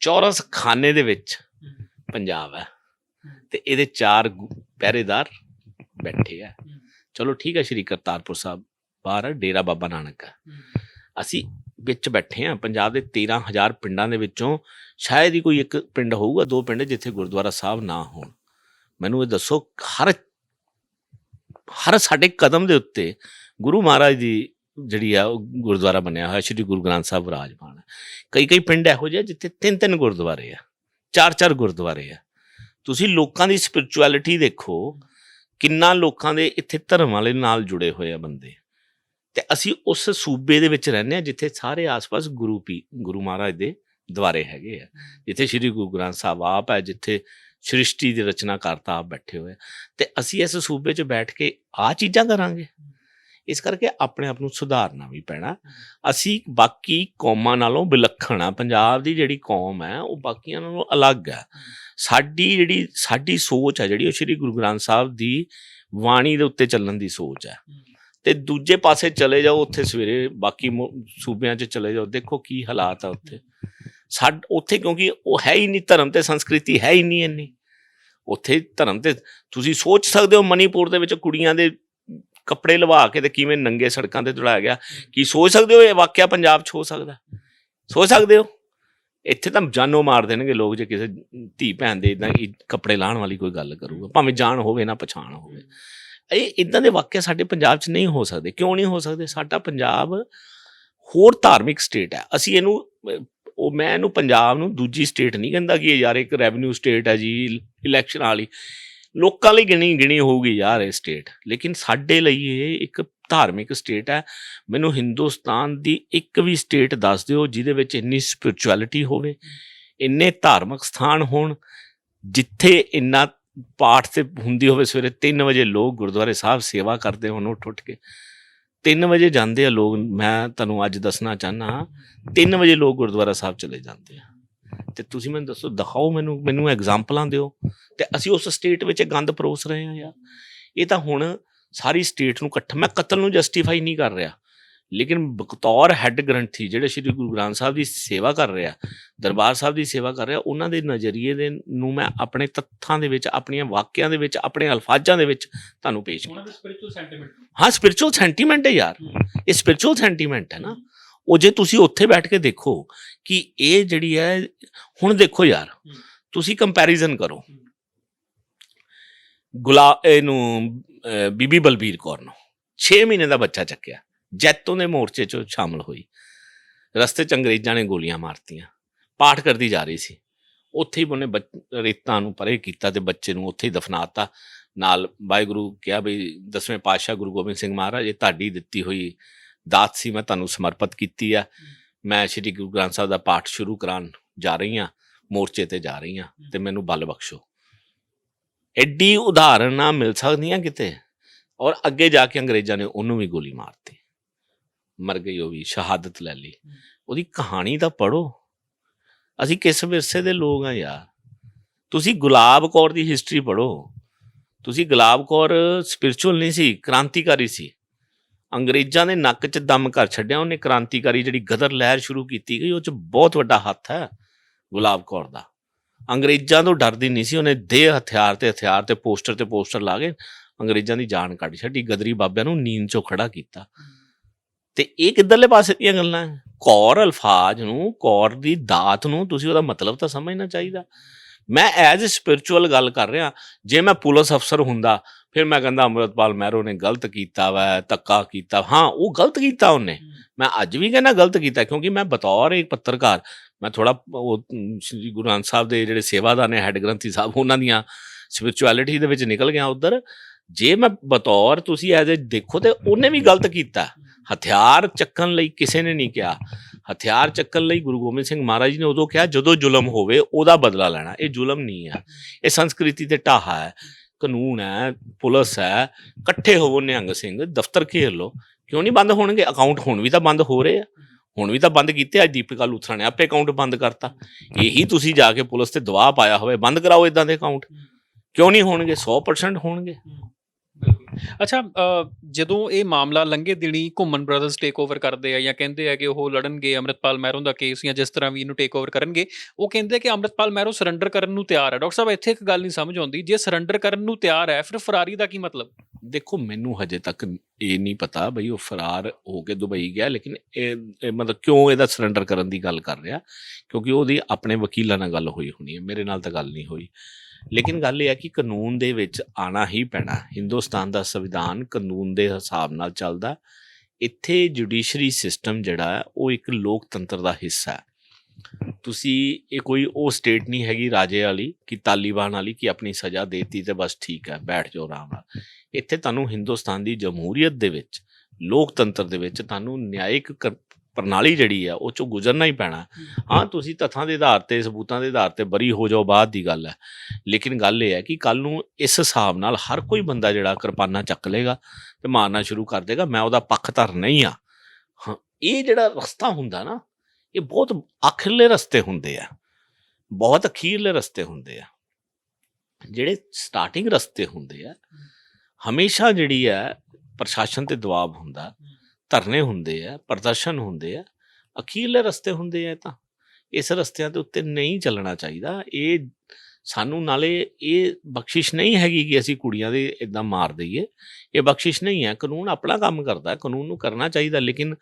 ਚੌਰਸ ਖਾਨੇ ਦੇ ਵਿੱਚ ਪੰਜਾਬ ਹੈ ਤੇ ਇਹਦੇ ਚਾਰ ਪਹਿਰੇਦਾਰ ਬੈਠੇ ਆ। ਚਲੋ ਠੀਕ ਹੈ ਸ੍ਰੀ ਕਰਤਾਰਪੁਰ ਸਾਹਿਬ ਬਾਹਰ ਡੇਰਾ ਬਾਬਾ ਨਾਨਕ ਅਸੀਂ ਵਿੱਚ ਬੈਠੇ ਆ ਪੰਜਾਬ ਦੇ 13000 ਪਿੰਡਾਂ ਦੇ ਵਿੱਚੋਂ ਸ਼ਾਇਦ ਹੀ ਕੋਈ ਇੱਕ ਪਿੰਡ ਹੋਊਗਾ ਦੋ ਪਿੰਡ ਜਿੱਥੇ ਗੁਰਦੁਆਰਾ ਸਾਹਿਬ ਨਾ ਹੋਣ। ਮੈਨੂੰ ਇਹ ਦੱਸੋ ਹਰ ਹਰ ਸਾਡੇ ਕਦਮ ਦੇ ਉੱਤੇ ਗੁਰੂ ਮਹਾਰਾਜ ਦੀ ਜਿਹੜੀ ਆ ਉਹ ਗੁਰਦੁਆਰਾ ਬਣਿਆ ਹੋਇਆ ਸ਼੍ਰੀ ਗੁਰੂ ਗ੍ਰੰਥ ਸਾਹਿਬ ਵਿਰਾਜਮਾਨ ਹੈ। ਕਈ ਕਈ ਪਿੰਡ ਇਹੋ ਜਿਹੇ ਜਿੱਥੇ ਤਿੰਨ ਤਿੰਨ ਗੁਰਦੁਆਰੇ ਆ ਚਾਰ ਚਾਰ ਗੁਰਦੁਆਰੇ ਆ। ਤੁਸੀਂ ਲੋਕਾਂ ਦੀ ਸਪਿਰਚੁਅਲਿਟੀ ਦੇਖੋ ਕਿੰਨਾ ਲੋਕਾਂ ਦੇ ਇੱਥੇ ਧਰਮ ਵਾਲੇ ਨਾਲ ਜੁੜੇ ਹੋਏ ਆ ਬੰਦੇ। ਤੇ ਅਸੀਂ ਉਸ ਸੂਬੇ ਦੇ ਵਿੱਚ ਰਹਿੰਦੇ ਆ, ਜਿੱਥੇ ਸਾਰੇ ਆਸ-ਪਾਸ ਗੁਰੂ ਪੀ, ਗੁਰੂ ਮਹਾਰਾਜ ਦੇ ਦੁਆਰੇ ਹੈਗੇ ਆ। ਜਿੱਥੇ ਸ਼੍ਰੀ ਗੁਰੂ ਗ੍ਰੰਥ ਸਾਹਿਬ ਆਪ ਹੈ, ਜਿੱਥੇ ਸ੍ਰਿਸ਼ਟੀ ਦੀ ਰਚਨਾ ਕਰਤਾ ਆਪ ਬੈਠੇ ਹੋਏ ਆ। ਤੇ ਅਸੀਂ ਇਸ ਸੂਬੇ 'ਚ ਬੈਠ ਕੇ ਆ ਚੀਜ਼ਾਂ ਕਰਾਂਗੇ। ਇਸ ਕਰਕੇ ਆਪਣੇ ਆਪ ਨੂੰ ਸੁਧਾਰਨਾ ਵੀ ਪੈਣਾ। ਅਸੀਂ ਬਾਕੀ ਕੌਮਾਂ ਨਾਲੋਂ ਵਿਲੱਖਣ ਆ। ਪੰਜਾਬ ਦੀ ਜਿਹੜੀ ਕੌਮ ਹੈ, ਉਹ ਬਾਕੀਆਂ ਨਾਲੋਂ ਅਲੱਗ ਹੈ। ਸਾਡੀ ਜਿਹੜੀ, ਸਾਡੀ ਸੋਚ ਹੈ, ਜਿਹੜੀ ਉਹ ਸ਼੍ਰੀ ਗੁਰੂ ਗ੍ਰੰਥ ਸਾਹਿਬ ਦੀ ਬਾਣੀ ਦੇ ਉੱਤੇ ਚੱਲਣ ਦੀ ਸੋਚ ਹੈ। ਤੇ ਦੂਜੇ ਪਾਸੇ ਚਲੇ ਜਾਓ, ਉੱਥੇ ਸਵੇਰੇ ਬਾਕੀ ਸੂਬਿਆਂ 'ਚ ਚਲੇ ਜਾਓ, ਦੇਖੋ ਕੀ ਹਾਲਾਤ ਆ ਉੱਥੇ। ਸਾਡ, ਉੱਥੇ ਕਿਉਂਕਿ ਉਹ ਹੈ ਹੀ ਨਹੀਂ, ਧਰਮ ਤੇ ਸੰਸਕ੍ਰਿਤੀ ਹੈ ਹੀ ਨਹੀਂ ਇੰਨੀ। ਉੱਥੇ ਧਰਮ ਤੇ ਤੁਸੀਂ ਸੋਚ ਸਕਦੇ ਹੋ, ਮਨੀਪੁਰ ਦੇ ਵਿੱਚ ਕੁੜੀਆਂ ਦੇ ਕੱਪੜੇ ਲਵਾ ਕੇ ਤੇ ਕਿਵੇਂ ਨੰਗੇ ਸੜਕਾਂ ਤੇ ਦੌੜਾਇਆ ਗਿਆ। ਕੀ ਸੋਚ ਸਕਦੇ ਹੋ ਇਹ ਵਾਕਿਆ ਪੰਜਾਬ 'ਚ ਹੋ ਸਕਦਾ? ਸੋਚ ਸਕਦੇ ਹੋ? ਇੱਥੇ ਤਾਂ ਜਾਨੋਂ ਮਾਰ ਦੇਣਗੇ ਲੋਕ ਜੇ ਕਿਸੇ ਧੀ ਭੈਣ ਦੇ ਇਦਾਂ ਕੱਪੜੇ ਲਾਹਣ ਵਾਲੀ ਕੋਈ ਗੱਲ ਕਰੂਗਾ। ਭਾਵੇਂ ਜਾਣ ਹੋਵੇ ਨਾ, ਪਛਾਣ ਹੋਵੇ। ਇਹ ਇਦਾਂ ਦੇ ਵਾਕਿਆ ਸਾਡੇ ਪੰਜਾਬ 'ਚ ਨਹੀਂ ਹੋ ਸਕਦੇ। ਕਿਉਂ ਨਹੀਂ ਹੋ ਸਕਦੇ? ਸਾਡਾ ਪੰਜਾਬ ਹੋਰ ਧਾਰਮਿਕ ਸਟੇਟ ਹੈ। ਅਸੀਂ ਇਹਨੂੰ, ਉਹ ਮੈਂ ਇਹਨੂੰ ਪੰਜਾਬ ਨੂੰ ਦੂਜੀ ਸਟੇਟ ਨਹੀਂ ਕਹਿੰਦਾ ਕਿ ਇਹ ਯਾਰ ਇੱਕ ਰੈਵਨਿਊ ਸਟੇਟ ਹੈ ਜੀ ਇਲੈਕਸ਼ਨ ਵਾਲੀ। ਲੋਕਾਂ ਲਈ ਗਿਣੀ ਗਿਣੀ ਹੋਊਗੀ ਯਾਰ ਇਹ ਸਟੇਟ ਲੇਕਿਨ ਸਾਡੇ ਲਈ ਇਹ ਇੱਕ ਧਾਰਮਿਕ ਸਟੇਟ ਹੈ। ਮੈਨੂੰ ਹਿੰਦੁਸਤਾਨ ਦੀ ਇੱਕ ਵੀ ਸਟੇਟ ਦੱਸ ਦਿਓ ਜਿਹਦੇ ਵਿੱਚ ਇੰਨੀ ਸਪਿਰਚੁਅਲਿਟੀ ਹੋਵੇ, ਇੰਨੇ ਧਾਰਮਿਕ ਸਥਾਨ ਹੋਣ, ਜਿੱਥੇ ਇੰਨਾ ਪਾਠ ਤੇ ਹੁੰਦੀ ਹੋਵੇ ਸਵੇਰੇ 3 ਵਜੇ ਲੋਕ ਗੁਰਦੁਆਰੇ ਸਾਹਿਬ ਸੇਵਾ ਕਰਦੇ ਹੋਣ ਉੱਠ ਉੱਠ ਕੇ। 3 ਵਜੇ ਜਾਂਦੇ ਆ ਲੋਕ, ਮੈਂ ਤੁਹਾਨੂੰ ਅੱਜ ਦੱਸਣਾ ਚਾਹਨਾ 3 ਵਜੇ ਲੋਕ ਗੁਰਦੁਆਰਾ ਸਾਹਿਬ ਚਲੇ ਜਾਂਦੇ ਆ। ਤੇ ਤੁਸੀਂ ਮੈਨੂੰ ਦੱਸੋ ਦਿਖਾਓ ਮੈਨੂੰ ਮੈਨੂੰ ਐਗਜ਼ਾਮਪਲਾਂ ਦਿਓ। ਤੇ ਅਸੀਂ ਉਸ ਸਟੇਟ ਵਿੱਚ ਗੰਦ ਪਰੋਸ ਰਹੇ ਹਾਂ ਯਾਰ। ਇਹ ਤਾਂ ਹੁਣ ਸਾਰੀ ਸਟੇਟ ਨੂੰ ਇਕੱਠਾ ਮੈਂ ਕਤਲ ਨੂੰ ਜਸਟੀਫਾਈ ਨਹੀਂ ਕਰ ਰਿਹਾ। ਲੇਕਿਨ ਬਤੌਰ ਹੈੱਡ ਗ੍ਰੰਥੀ ਜਿਹੜੇ ਸ਼੍ਰੀ ਗੁਰੂ ਗ੍ਰੰਥ ਸਾਹਿਬ ਦੀ ਸੇਵਾ ਕਰ ਰਿਹਾ ਦਰਬਾਰ ਸਾਹਿਬ ਦੀ ਸੇਵਾ ਕਰ ਰਿਹਾ ਉਹਨਾਂ ਦੇ ਨਜ਼ਰੀਏ ਦੇ ਨੂੰ ਮੈਂ ਆਪਣੇ ਤੱਥਾਂ ਦੇ ਵਿੱਚ ਆਪਣੀਆਂ ਵਾਕਿਆਂ ਦੇ ਵਿੱਚ ਆਪਣੇ ਅਲਫਾਜ਼ਾਂ ਦੇ ਵਿੱਚ ਤੁਹਾਨੂੰ ਪੇਸ਼ ਉਹਨਾਂ ਕੀਤਾ। ਦੇ ਸਪਿਰਚੁਅਲ ਸੈਂਟੀਮੈਂਟ ਹਾਂ ਸਪਿਰਚੁਅਲ ਸੈਂਟੀਮੈਂਟ ਹੈ ਯਾਰ। ਇਹ ਸਪਿਰਚੁਅਲ ਸੈਂਟੀਮੈਂਟ ਹੈ ਨਾ। ਉਹ ਜੇ ਤੁਸੀਂ ਉੱਥੇ ਬੈਠ ਕੇ ਦੇਖੋ ਕਿ ਇਹ ਜਿਹੜੀ ਹੈ ਹੁਣ ਦੇਖੋ ਯਾਰ। ਤੁਸੀਂ ਕੰਪੈਰੀਜ਼ਨ ਕਰੋ। ਗੁਲਾ ਇਹਨੂੰ ਬੀਬੀ ਬਲਬੀਰ ਕੌਰ ਨੂੰ। 6 ਮਹੀਨੇ ਦਾ ਬੱਚਾ ਚੱਕਿਆ। ਜੈਤੋਂ ਦੇ ਮੋਰਚੇ 'ਚ ਸ਼ਾਮਲ ਹੋਈ। ਰਸਤੇ 'ਚ ਅੰਗਰੇਜ਼ਾਂ ਨੇ ਗੋਲੀਆਂ ਮਾਰਤੀਆਂ। ਪਾਠ ਕਰਦੀ ਜਾ ਰਹੀ ਸੀ। ਉੱਥੇ ਹੀ ਉਹਨੇ ਰੇਤਾਂ ਨੂੰ ਪਰੇ ਕੀਤਾ ਤੇ ਬੱਚੇ ਨੂੰ ਉੱਥੇ ਹੀ ਦਫਨਾਤਾ। ਨਾਲ ਵਾਹਿਗੁਰੂ ਕਿਹਾ ਵੀ ਦਸਵੇਂ ਪਾਤਸ਼ਾਹ ਗੁਰੂ ਗੋਬਿੰਦ ਸਿੰਘ ਮਹਾਰਾਜ ਇਹ ਤੁਹਾਡੀ ਦਿੱਤੀ ਹੋਈ ਦਾਤ ਸੀ ਮੈਂ ਤੁਹਾਨੂੰ ਸਮਰਪਿਤ ਕੀਤੀ ਆ। ਮੈਂ ਸ੍ਰੀ ਗੁਰੂ ਗ੍ਰੰਥ ਸਾਹਿਬ ਦਾ ਪਾਠ ਸ਼ੁਰੂ ਕਰਾਉਣ ਜਾ ਰਹੀ ਹਾਂ ਮੋਰਚੇ ਤੇ ਜਾ ਰਹੀ ਹਾਂ ਤੇ ਮੈਨੂੰ ਬਲ ਬਖਸ਼ੋ। ਐਡੀ ਉਦਾਹਰਨ ਨਾ ਮਿਲ ਸਕਦੀਆਂ ਕਿਤੇ ਔਰ ਅੱਗੇ ਜਾ ਕੇ ਅੰਗਰੇਜ਼ਾਂ ਨੇ ਉਹਨੂੰ ਵੀ ਗੋਲੀ ਮਾਰਤੀ। ਮਰ ਗਈ ਉਹ ਵੀ ਸ਼ਹਾਦਤ ਲੈ ਲਈ। ਉਹਦੀ ਕਹਾਣੀ ਤਾਂ ਪੜੋ ਅਸੀਂ ਕਿਸ ਵਿਰਸੇ ਦੇ ਲੋਕ ਆ ਯਾਰ? ਤੁਸੀਂ ਗੁਲਾਬ ਕੌਰ ਦੀ ਹਿਸਟਰੀ ਪੜੋ ਤੁਸੀਂ ਗੁਲਾਬ ਕੌਰ ਸਪਿਰਚੁਅਲ ਨਹੀਂ ਸੀ ਕ੍ਰਾਂਤੀਕਾਰੀ ਸੀ। ਅੰਗਰੇਜ਼ਾਂ ਦੇ ਨੱਕ 'ਚ ਦਮ ਕਰ ਛੱਡਿਆ, ਉਹਨੇ ਕ੍ਰਾਂਤੀਕਾਰੀ ਜਿਹੜੀ ਗਦਰ ਲਹਿਰ ਸ਼ੁਰੂ ਕੀਤੀ ਗਈ, ਉਹ 'ਚ ਬਹੁਤ ਵੱਡਾ ਹੱਥ ਹੈ ਗੁਲਾਬ ਕੌਰ ਦਾ। ਅੰਗਰੇਜ਼ਾਂ ਤੋਂ ਡਰਦੀ ਨਹੀਂ ਸੀ, ਉਹਨੇ ਦੇ ਹਥਿਆਰ ਤੇ ਹਥਿਆਰ ਤੇ ਪੋਸਟਰ ਤੇ ਪੋਸਟਰ ਲਾ ਕੇ ਅੰਗਰੇਜ਼ਾਂ ਦੀ ਜਾਨ ਕੱਢ ਛੱਡੀ, ਗਦਰੀ ਬਾਬਿਆਂ ਨੂੰ ਨੀਂਦ ਚੋਂ ਖੜਾ ਕੀਤਾ। ਤੇ ਇਹ ਕਿੱਧਰਲੇ ਪਾਸੇ ਦੀਆਂ ਗੱਲਾਂ ਹੈ? ਕੌਰ ਅਲਫਾਜ਼ ਨੂੰ, ਕੌਰ ਦੀ ਦਾਤ ਨੂੰ ਤੁਸੀਂ ਉਹਦਾ ਮਤਲਬ ਤਾਂ ਸਮਝਣਾ ਚਾਹੀਦਾ। ਮੈਂ ਐਜ਼ ਅ ਸਪਿਰਚੁਅਲ ਗੱਲ ਕਰ ਰਿਹਾ, ਜੇ ਮੈਂ ਪੁਲਿਸ ਅਫਸਰ ਹੁੰਦਾ ਫਿਰ ਮੈਂ ਕਹਿੰਦਾ ਅਮਰਤਪਾਲ ਮਹਿਰੋ ਨੇ ਗਲਤ ਕੀਤਾ ਵਾ ਤੱਕਾ ਕੀਤਾ। ਹਾਂ ਉਹ ਗਲਤ ਕੀਤਾ ਉਹਨੇ। ਮੈਂ ਅੱਜ ਵੀ ਕਹਿੰਦਾ ਗਲਤ ਕੀਤਾ ਕਿਉਂਕਿ ਮੈਂ ਬਤੌਰ ਇੱਕ ਪੱਤਰਕਾਰ। ਮੈਂ ਥੋੜਾ ਉਹ ਸ਼੍ਰੀ ਗੁਰੂ ਗ੍ਰੰਥ ਸਾਹਿਬ ਦੇ ਜਿਹੜੇ ਸੇਵਾਦਾਰ ਨੇ ਹੈੱਡ ਗ੍ਰੰਥੀ ਸਾਹਿਬ ਉਹਨਾਂ ਦੀਆਂ ਸਪਿਰਚੁਅਲਿਟੀ ਦੇ ਵਿੱਚ ਨਿਕਲ ਗਿਆ ਉਧਰ। ਜੇ ਮੈਂ ਬਤੌਰ ਤੁਸੀਂ ਐਜ਼ ਅ ਦੇਖੋ ਤੇ ਉਹਨੇ ਵੀ ਗਲਤ ਕੀਤਾ। ਹਥਿਆਰ ਚੱਕਣ ਲਈ ਕਿਸੇ ਨੇ ਨਹੀਂ ਕਿਹਾ। ਹਥਿਆਰ ਚੱਕਣ ਲਈ ਗੁਰੂ ਗੋਬਿੰਦ ਸਿੰਘ ਮਹਾਰਾਜ ਜੀ ਨੇ ਉਦੋਂ ਕਿਹਾ ਜਦੋਂ ਜ਼ੁਲਮ ਹੋਵੇ ਉਹਦਾ ਬਦਲਾ ਲੈਣਾ। ਇਹ ਜ਼ੁਲਮ ਨਹੀਂ ਹੈ ਇਹ ਸੰਸਕ੍ਰਿਤੀ ਤੇ ਢਾਹਾ ਹੈ। ਕਾਨੂੰਨ ਹੈ, ਪੁਲਿਸ ਹੈ, ਇਕੱਠੇ ਹੋਵੋ ਨਿਹੰਗ ਸਿੰਘ, ਦਫ਼ਤਰ ਘੇਰ ਲਓ। ਕਿਉਂ ਨਹੀਂ ਬੰਦ ਹੋਣਗੇ? ਅਕਾਊਂਟ ਹੁਣ ਵੀ ਤਾਂ ਬੰਦ ਹੋ ਰਹੇ ਆ। ਹੁਣ ਵੀ ਤਾਂ ਬੰਦ ਕੀਤੇ ਅੱਜ ਦੀਪਿਕਾ ਲੂਥਰਾ ਨੇ ਆਪੇ ਅਕਾਊਂਟ ਬੰਦ ਕਰਤਾ। ਇਹੀ ਤੁਸੀਂ ਜਾ ਕੇ ਪੁਲਿਸ ਤੇ ਦਬਾਅ ਪਾਇਆ ਹੋਵੇ, ਬੰਦ ਕਰਾਓ ਇਦਾਂ ਦੇ ਅਕਾਊਂਟ ਕਿਉਂ ਨਹੀਂ ਹੋਣਗੇ? 100% ਹੋਣਗੇ। ਅੱਛਾ ਅ, ਜਦੋਂ ਇਹ ਮਾਮਲਾ ਲੰਘੇ ਦਿਨੀ ਘੁੰਮਣ ਬ੍ਰਦਰਸ ਟੇਕ ਓਵਰ ਕਰਦੇ ਆ ਜਾਂ ਕਹਿੰਦੇ ਆ ਕਿ ਉਹ ਲੜਨਗੇ ਅੰਮ੍ਰਿਤਪਾਲ ਮਹਿਰੋਂ ਦਾ ਕੇਸ ਜਾਂ ਜਿਸ ਤਰ੍ਹਾਂ ਵੀ ਇਹਨੂੰ ਟੇਕ ਓਵਰ ਕਰਨਗੇ ਉਹ ਕਹਿੰਦੇ ਕਿ ਅੰਮ੍ਰਿਤਪਾਲ ਮਹਿਰੋਂ ਸਰੈਂਡਰ ਕਰਨ ਨੂੰ ਤਿਆਰ ਹੈ ਡਾਕਟਰ ਸਾਹਿਬ ਇੱਥੇ ਇੱਕ ਗੱਲ ਨਹੀਂ ਸਮਝ ਆਉਂਦੀ। ਜੇ ਸਰੈਂਡਰ ਕਰਨ ਨੂੰ ਤਿਆਰ ਹੈ ਫਿਰ ਫਰਾਰੀ ਦਾ ਕੀ ਮਤਲਬ? ਦੇਖੋ ਮੈਨੂੰ ਹਜੇ ਤੱਕ ਇਹ ਨਹੀਂ ਪਤਾ ਬਈ ਉਹ ਫਰਾਰ ਹੋ ਕੇ ਦੁਬਈ ਗਿਆ ਲੇਕਿਨ ਇਹ ਇਹ ਮਤਲਬ ਕਿਉਂ ਇਹਦਾ ਸਰੈਂਡਰ ਕਰਨ ਦੀ ਗੱਲ ਕਰ ਰਿਹਾ? ਕਿਉਂਕਿ ਉਹਦੀ ਆਪਣੇ ਵਕੀਲਾਂ ਨਾਲ ਗੱਲ ਹੋਈ ਹੋਣੀ ਹੈ ਮੇਰੇ ਨਾਲ ਤਾਂ ਗੱਲ ਨਹੀਂ ਹੋਈ। ਲੇਕਿਨ ਗੱਲ ਇਹ ਹੈ ਕਿ ਕਾਨੂੰਨ ਦੇ ਵਿੱਚ ਆਣਾ ਹੀ ਪੈਣਾ। ਹਿੰਦੁਸਤਾਨ ਦਾ ਸੰਵਿਧਾਨ ਕਾਨੂੰਨ ਦੇ ਹਿਸਾਬ ਨਾਲ ਚੱਲਦਾ। ਇੱਥੇ ਜੁਡੀਸ਼ਰੀ ਸਿਸਟਮ ਜਿਹੜਾ ਉਹ ਇੱਕ ਲੋਕਤੰਤਰ ਦਾ ਹਿੱਸਾ ਹੈ। ਤੁਸੀਂ, ਇਹ ਕੋਈ ਉਹ ਸਟੇਟ ਨਹੀਂ ਹੈਗੀ ਰਾਜੇ ਵਾਲੀ ਕਿ ਤਾਲੀਬਾਨ ਵਾਲੀ ਕਿ ਆਪਣੀ ਸਜ਼ਾ ਦੇਤੀ ਤੇ ਬਸ ਠੀਕ ਹੈ, ਬੈਠ ਜਾਓ ਆਰਾਮ ਨਾਲ। ਇੱਥੇ ਤੁਹਾਨੂੰ ਹਿੰਦੁਸਤਾਨ ਦੀ ਜਮਹੂਰੀਅਤ ਦੇ ਵਿੱਚ, ਲੋਕਤੰਤਰ ਦੇ ਵਿੱਚ ਤੁਹਾਨੂੰ ਨਿਆਇਕ ਕਰ- ਪ੍ਰਣਾਲੀ ਜਿਹੜੀ ਆ, ਉਹ ਚੋਂ ਗੁਜ਼ਰਨਾ ਹੀ ਪੈਣਾ। ਹਾਂ, ਤੁਸੀਂ ਤੱਥਾਂ ਦੇ ਆਧਾਰ ਤੇ, ਸਬੂਤਾਂ ਦੇ ਆਧਾਰ ਤੇ ਬਰੀ ਹੋ ਜਾਓ ਬਾਅਦ ਦੀ ਗੱਲ ਹੈ। ਲੇਕਿਨ ਗੱਲ ਇਹ ਹੈ ਕਿ ਕੱਲ ਨੂੰ ਇਸ ਹਿਸਾਬ ਨਾਲ ਹਰ ਕੋਈ ਬੰਦਾ ਜਿਹੜਾ ਕਿਰਪਾਨਾ ਚੱਕ ਲੇਗਾ ਤੇ ਮਾਰਨਾ ਸ਼ੁਰੂ ਕਰ ਦੇਗਾ, ਮੈਂ ਉਹਦਾ ਪੱਖ ਧਰ ਨਹੀਂ ਆ ਹਾਂ, ਇਹ ਜਿਹੜਾ ਰਸਤਾ ਹੁੰਦਾ ਨਾ, ਇਹ ਬਹੁਤ ਆਖਿਰਲੇ ਰਸਤੇ ਹੁੰਦੇ ਆ। ਬਹੁਤ ਅਖੀਰਲੇ ਰਸਤੇ ਹੁੰਦੇ ਆ। ਜਿਹੜੇ ਸਟਾਰਟਿੰਗ ਰਸਤੇ ਹੁੰਦੇ ਆ, ਹਮੇਸ਼ਾ ਜਿਹੜੀ ਹੈ ਪ੍ਰਸ਼ਾਸਨ ਤੇ ਦਬਾਅ ਹੁੰਦਾ। ਧਰਨੇ ਹੁੰਦੇ ਆ, ਪ੍ਰਦਰਸ਼ਨ ਹੁੰਦੇ ਆ, ਅਖੀਰਲੇ ਰਸਤੇ ਹੁੰਦੇ ਆ ਤਾਂ। ਇਸ ਰਸਤਿਆਂ ਦੇ ਉੱਤੇ ਨਹੀਂ ਚੱਲਣਾ ਚਾਹੀਦਾ। ਇਹ ਸਾਨੂੰ ਨਾਲੇ ਇਹ ਬਖਸ਼ਿਸ਼ ਨਹੀਂ ਹੈਗੀ ਕਿ ਅਸੀਂ ਕੁੜੀਆਂ ਦੇ ਇਦਾਂ ਮਾਰ ਦਈਏ। ਇਹ ਬਖਸ਼ਿਸ਼ ਨਹੀਂ ਹੈ। ਕਾਨੂੰਨ ਆਪਣਾ ਕੰਮ ਕਰਦਾ ਕਾਨੂੰਨ ਨੂੰ ਕਰਨਾ ਚਾਹੀਦਾ। ਲੇਕਿਨ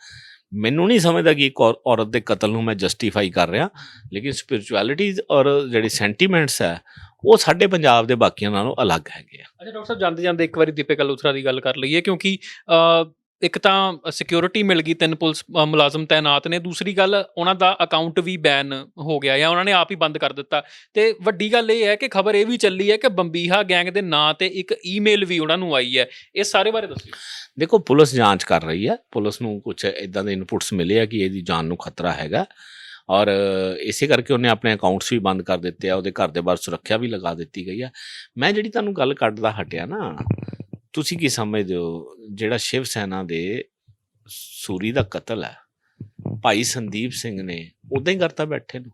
ਮੈਨੂੰ ਨਹੀਂ ਸਮਝਦਾ ਕਿ ਇੱਕ ਔਰ- ਔਰਤ ਦੇ ਕਤਲ ਨੂੰ ਮੈਂ ਜਸਟੀਫਾਈ ਕਰ ਰਿਹਾ। ਲੇਕਿਨ ਸਪਿਰਚੁਅਲਿਟੀ ਔਰ ਜਿਹੜੇ ਸੈਂਟੀਮੈਂਟਸ ਹੈ, ਉਹ ਸਾਡੇ ਪੰਜਾਬ ਦੇ ਬਾਕੀਆਂ ਨਾਲੋਂ ਅਲੱਗ ਹੈਗੇ ਆ। ਅੱਛਾ, ਡਾਕਟਰ ਸਾਹਿਬ ਜਾਂਦੇ ਜਾਂਦੇ ਇੱਕ ਵਾਰੀ ਦੀਪਿਕਾ ਲੂਥਰਾ ਦੀ ਗੱਲ ਕਰ ਲਈਏ। ਕਿਉਂਕਿ ਇੱਕ ਤਾਂ ਸਿਕਿਉਰਿਟੀ ਮਿਲ ਗਈ ਤਿੰਨ ਪੁਲਿਸ ਅ, ਮੁਲਾਜ਼ਮ ਤਾਇਨਾਤ ਨੇ। ਦੂਸਰੀ ਗੱਲ ਉਹਨਾਂ ਦਾ ਅਕਾਊਂਟ ਵੀ ਬੈਨ ਹੋ ਗਿਆ ਜਾਂ ਉਹਨਾਂ ਨੇ ਆਪ ਹੀ ਬੰਦ ਕਰ ਦਿੱਤਾ। ਤੇ ਵੱਡੀ ਗੱਲ ਇਹ ਹੈ ਕਿ ਖਬਰ ਇਹ ਵੀ ਚੱਲੀ ਹੈ ਕਿ ਬੰਬੀਹਾ ਗੈਂਗ ਦੇ ਨਾਂ ਤੇ ਇੱਕ ਈਮੇਲ ਵੀ ਉਹਨਾਂ ਨੂੰ ਆਈ ਹੈ। ਇਸ ਸਾਰੇ ਬਾਰੇ ਦੱਸਿਓ ਦੇਖੋ ਪੁਲਿਸ ਜਾਂਚ ਕਰ ਰਹੀ ਹੈ। ਪੁਲਿਸ ਨੂੰ ਕੁਝ ਇਦਾਂ ਦੇ ਇਨਪੁਟਸ ਮਿਲੇ ਆ ਕਿ ਇਹਦੀ ਜਾਨ ਨੂੰ ਖਤਰਾ ਹੈਗਾ। ਔਰ ਇਸੇ ਕਰਕੇ ਉਹਨੇ ਆਪਣੇ ਅਕਾਊਂਟਸ ਵੀ ਬੰਦ ਕਰ ਦਿੱਤੇ ਆ। ਉਹਦੇ ਘਰ ਦੇ ਬਾਹਰ ਸੁਰੱਖਿਆ ਵੀ ਲਗਾ ਦਿੱਤੀ ਗਈ ਆ। ਮੈਂ ਜਿਹੜੀ ਤੁਹਾਨੂੰ ਗੱਲ ਕੱਢਦਾ ਹਟਿਆ ਨਾ ਤੁਸੀਂ ਕੀ ਸਮਝਦੇ ਹੋ? ਜਿਹੜਾ ਸ਼ਿਵ ਸੈਨਾ ਦੇ ਸੂਰੀ ਦਾ ਕਤਲ ਹੈ ਭਾਈ ਸੰਦੀਪ ਸਿੰਘ ਨੇ ਉਦਾਂ ਹੀ ਕਰਤਾ ਬੈਠੇ ਨੂੰ।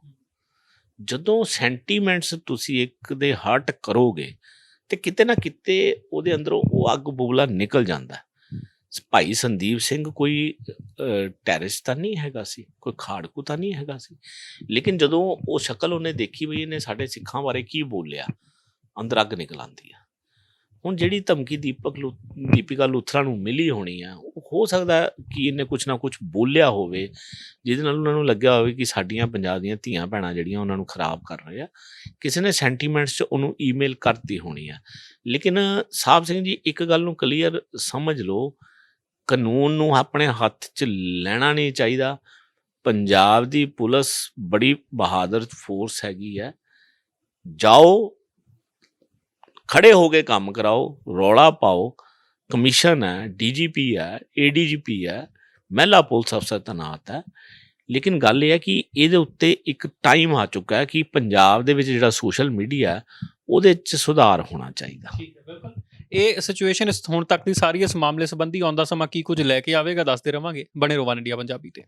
ਜਦੋਂ ਸੈਂਟੀਮੈਂਟਸ ਤੁਸੀਂ ਇੱਕ ਦੇ ਹਰਟ ਕਰੋਗੇ ਤੇ ਕਿਤੇ ਨਾ ਕਿਤੇ ਉਹਦੇ ਅੰਦਰੋਂ ਉਹ ਅੱਗ ਬੁਗਲਾ ਨਿਕਲ ਜਾਂਦਾ। ਭਾਈ ਸੰਦੀਪ ਸਿੰਘ ਕੋਈ ਟੈਰਰਿਸਟ ਤਾਂ ਨਹੀਂ ਹੈਗਾ ਸੀ ਕੋਈ ਖਾੜਕੂ ਤਾਂ ਨਹੀਂ ਹੈਗਾ ਸੀ। ਲੇਕਿਨ ਜਦੋਂ ਉਹ ਸ਼ਕਲ ਉਹਨੇ ਦੇਖੀ ਵੀ ਇਹਨੇ ਸਾਡੇ ਸਿੱਖਾਂ ਬਾਰੇ ਕੀ ਬੋਲਿਆ ਅੰਦਰ ਅੱਗ ਨਿਕਲ ਆਉਂਦੀ ਆ। ਹੁਣ ਜਿਹੜੀ ਧਮਕੀ ਦੀਪਕ ਲੂ, ਦੀਪਿਕਾ ਲੂਥਰਾ ਨੂੰ ਮਿਲੀ ਹੋਣੀ ਆ ਉਹ ਹੋ ਸਕਦਾ ਕਿ ਇਹਨੇ ਕੁਝ ਨਾ ਕੁਝ ਬੋਲਿਆ ਹੋਵੇ, ਜਿਹਦੇ ਨਾਲ ਉਹਨਾਂ ਨੂੰ ਲੱਗਿਆ ਹੋਵੇ ਕਿ ਸਾਡੀਆਂ ਪੰਜਾਬ ਦੀਆਂ ਧੀਆਂ ਭੈਣਾਂ ਜਿਹੜੀਆਂ ਉਹਨਾਂ ਨੂੰ ਖਰਾਬ ਕਰ ਰਹੇ ਆ, ਕਿਸੇ ਨੇ ਸੈਂਟੀਮੈਂਟਸ 'ਚ ਉਹਨੂੰ ਈਮੇਲ ਕਰਤੀ ਹੋਣੀ ਆ। ਲੇਕਿਨ ਸਾਹਿਬ ਸਿੰਘ ਜੀ, ਇੱਕ ਗੱਲ ਨੂੰ ਕਲੀਅਰ ਸਮਝ ਲਓ, ਕਾਨੂੰਨ ਨੂੰ ਆਪਣੇ ਹੱਥ 'ਚ ਲੈਣਾ ਨਹੀਂ ਚਾਹੀਦਾ। ਪੰਜਾਬ ਦੀ ਪੁਲਿਸ ਬੜੀ ਬਹਾਦਰ ਫੋਰਸ ਹੈਗੀ ਹੈ ਜਾਓ ਖੜੇ ਹੋ ਕੇ ਕੰਮ ਕਰਾਓ, ਰੌਲਾ ਪਾਓ, ਕਮਿਸ਼ਨ ਹੈ, ਡੀਜੀਪੀ ਹੈ, ਏਡੀਜੀਪੀ ਹੈ, ਮਹਿਲਾ ਪੁਲਿਸ ਅਫਸਰ ਤੈਨਾਤ ਹੈ। ਲੇਕਿਨ ਗੱਲ ਇਹ ਹੈ ਕਿ ਇਹਦੇ ਉੱਤੇ ਇੱਕ ਟਾਈਮ ਆ ਚੁੱਕਾ ਹੈ ਕਿ ਪੰਜਾਬ ਦੇ ਵਿੱਚ ਜਿਹੜਾ ਸੋਸ਼ਲ ਮੀਡੀਆ ਉਹਦੇ 'ਚ ਸੁਧਾਰ ਹੋਣਾ ਚਾਹੀਦਾ। ਠੀਕ ਹੈ, ਬਿਲਕੁਲ। ਇਹ ਸਿਚੁਏਸ਼ਨ ਇਸ ਹੁਣ ਤੱਕ ਦੀ ਸਾਰੀ ਇਸ ਮਾਮਲੇ ਸੰਬੰਧੀ ਆਉਂਦਾ ਸਮਾਂ ਕੀ ਕੁਝ ਲੈ ਕੇ ਆਵੇਗਾ, ਦੱਸਦੇ ਰਵਾਂਗੇ। ਬਣੇ ਰੋਵਾਨ ਇੰਡੀਆ ਪੰਜਾਬੀ ਤੇ।